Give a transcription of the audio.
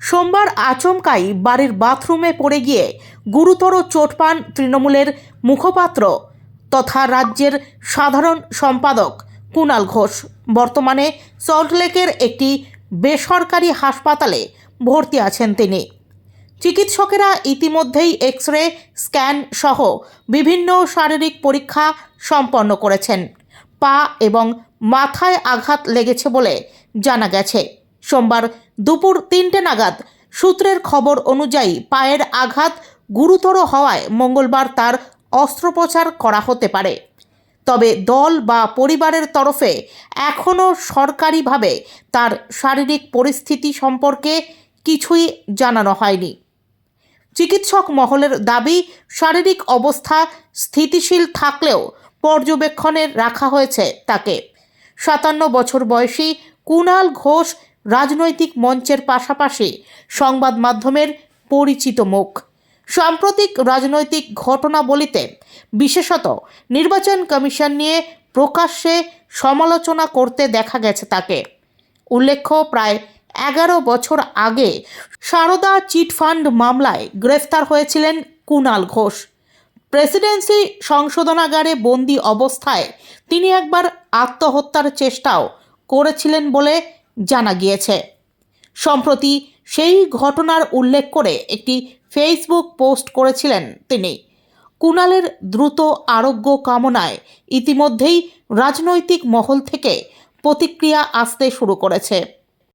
সোমবার আচমকাই বাড়ির বাথরুমে পড়ে গিয়ে গুরুতর চোট পান তৃণমূলের মুখপাত্র তথা রাজ্যের সাধারণ সম্পাদক কুণাল ঘোষ। বর্তমানে সল্টলেকের একটি বেসরকারি হাসপাতালে ভর্তি আছেন তিনি। চিকিৎসকেরা ইতিমধ্যেই এক্স রে স্ক্যান সহ বিভিন্ন শারীরিক পরীক্ষা সম্পন্ন করেছেন। পা এবং মাথায় আঘাত লেগেছে বলে জানা গেছে। সোমবার দুপুর তিনটে নাগাদ। সূত্রের খবর অনুযায়ী পায়ের আঘাত গুরুতর হওয়ায় মঙ্গলবার তার অস্ত্রোপচার করা হতে পারে। তবে দল বা পরিবারের তরফে এখনও সরকারিভাবে তার শারীরিক পরিস্থিতি সম্পর্কে কিছুই জানানো হয়নি। চিকিৎসক মহলের দাবি, শারীরিক অবস্থা স্থিতিশীল থাকলেও পর্যবেক্ষণে রাখা হয়েছে তাকে। সাতান্ন বছর বয়সী কুণাল ঘোষ রাজনৈতিক মঞ্চের পাশাপাশি সংবাদ মাধ্যমের পরিচিত মুখ। সাম্প্রতিক রাজনৈতিক ঘটনাবলিতে বিশেষত নির্বাচন কমিশন নিয়ে প্রকাশ্যে সমালোচনা করতে দেখা গেছে তাকে। উল্লেখ্য, প্রায় এগারো বছর আগে সারদা চিটফান্ড মামলায় গ্রেফতার হয়েছিলেন কুণাল ঘোষ। প্রেসিডেন্সি সংশোধনাগারে বন্দি অবস্থায় তিনি একবার আত্মহত্যার চেষ্টাও করেছিলেন বলে জানা গিয়েছে। সম্প্রতি সেই ঘটনার উল্লেখ করে একটি ফেসবুক পোস্ট করেছিলেন তিনি। কুণালের দ্রুত আরোগ্য কামনায় ইতিমধ্যেই রাজনৈতিক মহল থেকে প্রতিক্রিয়া আসতে শুরু করেছে।